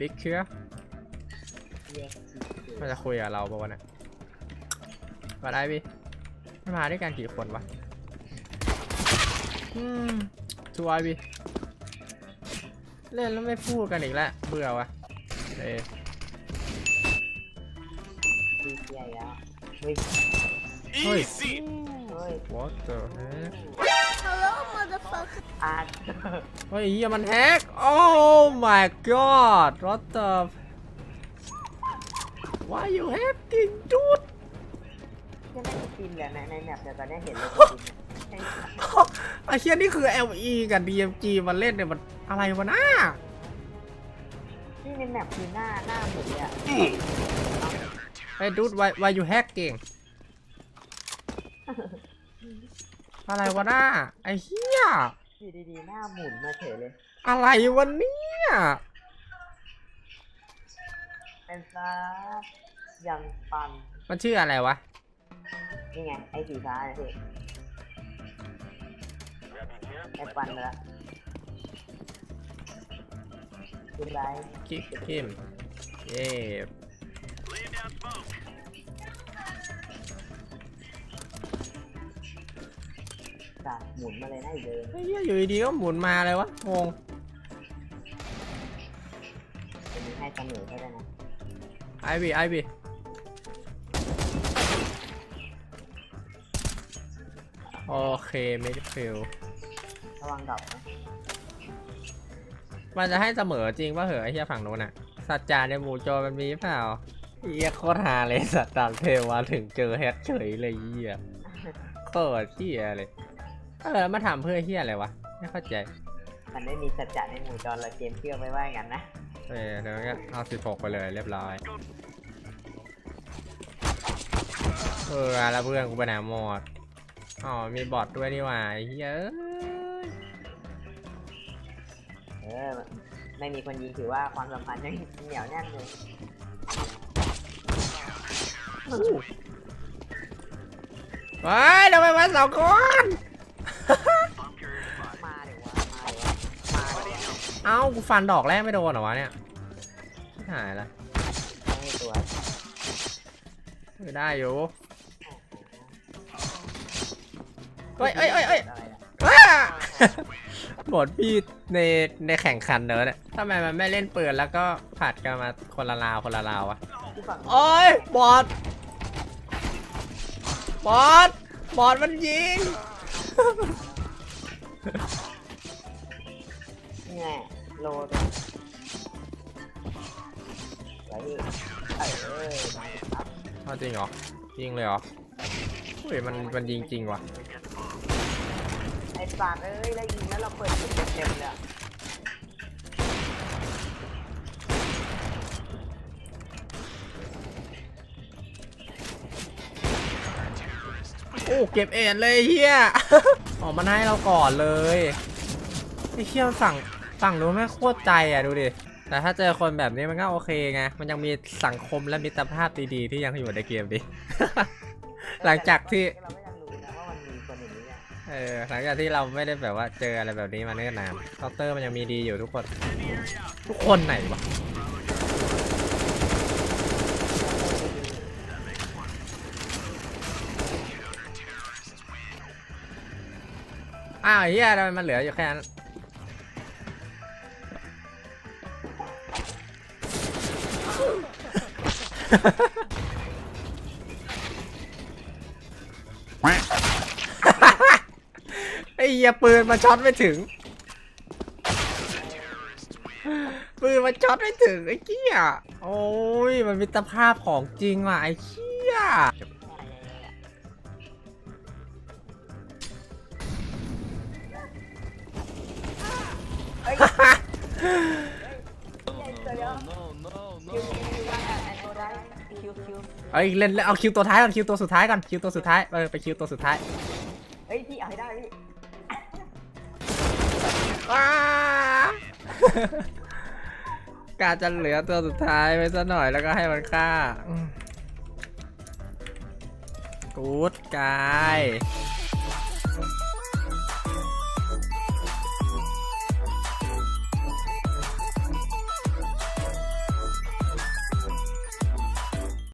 บิ๊กเชื่อเรียกสิมันจะคุยกับเราปะวะเนี่ยมาได้พี่มันมาด้วยกันกี่คนวะอืมช่วยพี่เล่นแล้วไม่พูดกันอีกแล้วเบื่อวะเอ้ยดีเจียแล้วเฮ้ยเฮ้ยเฮ้ย what the heck Hello, motherfucker. อาร์ตเฮ้ยเหี้ยมันแฮก oh my god what the why you hacking dude ยังไม่ได้กินเลยในในแมปแต่ตอนนี้เห็นเลยกินไอ้เชี่ยนี่คือ LE กับ DMG มาเล่นเนี่ยมันอะไรวะน้านี่ในแมปคือหน้าหน้าหมุนเลยอะไอ้ดูด why why you hacking อะไรวะน้าไอ้เหี้ยอยู่ดีๆหน้าหมุนมาเฉยเลยอะไรวะเนี่ยเป็นซะยังปันมันชื่ออะไรวะนี่ไงไอ้สีฟ้าเนี่ยพี่ไอ้ปันเลยคุณไรคิกคิมเย่ จ้ะหมุนมาเลยนะไอ้เดินไอ้เหี้ยอยู่ดีๆก็หมุนมาเลยวะงงจะมีให้เสมอเขาได้นะไอบีไอบีโอเคไม่ได้ฟิลระวังดอกนะมันจะให้เสมอจริงป่ะเหรอไอ้เหี้ยฝั่งโน้นอะสัจจาในหมู่โจรมันมีเปล่าเหี้ยโคตรฮาเลยสัตว์ต่างเทวาถึงเจอแฮกเฉยเลยเหี้ยโคตรเหี้ยเลย เออแล้วมาทำเพื่อเหี้ยอะไรวะไม่เข้าใจ มันไม่มีสัจจะในหมู่จรเราเกมเชื่อไม่ว่าอย่างนั้นนะ เออเดี๋ยวงั้นเอาสิบหกไปเลยเรียบร้อย เออแล้วเพื่อนกูไปไหนหมดอ๋อมีบอทด้วยนี่หว่าไอ้เหี้ยเอ้ยเออ ไม่มีคนยิงถือว่าความสัมพันธ์ยังเหนียวแน่นเลยไปเดี๋ยวไปมาสองคน มาเดี๋ยววะมาเดี๋ยววะมาเดี๋ยววะเอ้ากูฟันดอกแรกไม่โดนเหรอวะเนี่ยชิบหายละไม่ให้ตัวไม่ได้อยู่เอ้ยเอ้ยเอ้ยเอ้ยอะไรนะว้าบทพี่ในในแข่งขันเนอะเนี่ยทำไมมันไม่เล่นปืนแล้วก็ผัดกันมาคนละราวคนละราววะที่ฝั่งโอ้ยบอดบอดบอดมันยิง นี่โลดไว้ดิเออมาครับเอาจริงเหรอ ยิงเลยเหรอเฮ้ยมันมันยิงจริงว่ะไอ้ปากเอ้ยแล้วยิงแล้วเราเปิดเต็มเต็มๆเลยอะ อ้เก็บเอ็ดเลยเฮียออกมาให้เราก่อนเลยไอ้เฮียมันฝั่งฝั่งนู้นไม่โคตรใจอะดูดิแต่ถ้าเจอคนแบบนี้มันก็โอเคไงมันยังมีสังคมและมิตรภาพดีๆที่ยังอยู่ในเกมดิหลังจากที่เออะเออหลังจากที่เราไม่ได้แบบว่าเจออะไรแบบนี้มาเนิ่นนานเคาน์เตอร์มันยังมีดีอยู่ทุกคน ทุกคนไหนวะ อ้าวเฮียทำไมมันเหลืออยู่แค่นั้นไอ้เหี้ยปืนมาช็อตไม่ถึง ปืนมาช็อตไม่ถึงไอ้เกี้ย โอ้ยมันมิตรภาพของจริงว่ะไอ้เกี้ย เอ้ยเล่นเล่นเอาคิวตัวท้ายก่อนคิวตัวสุดท้ายก่อนคิวตัวสุดท้ายเออไปคิวตัวสุดท้ายเฮ้ยพี่เอาให้ได้พี่ว้ากาจะเหลือตัวสุดท้ายไว้ซะหน่อยแล้วก็ให้มันฆ่ากูดกาย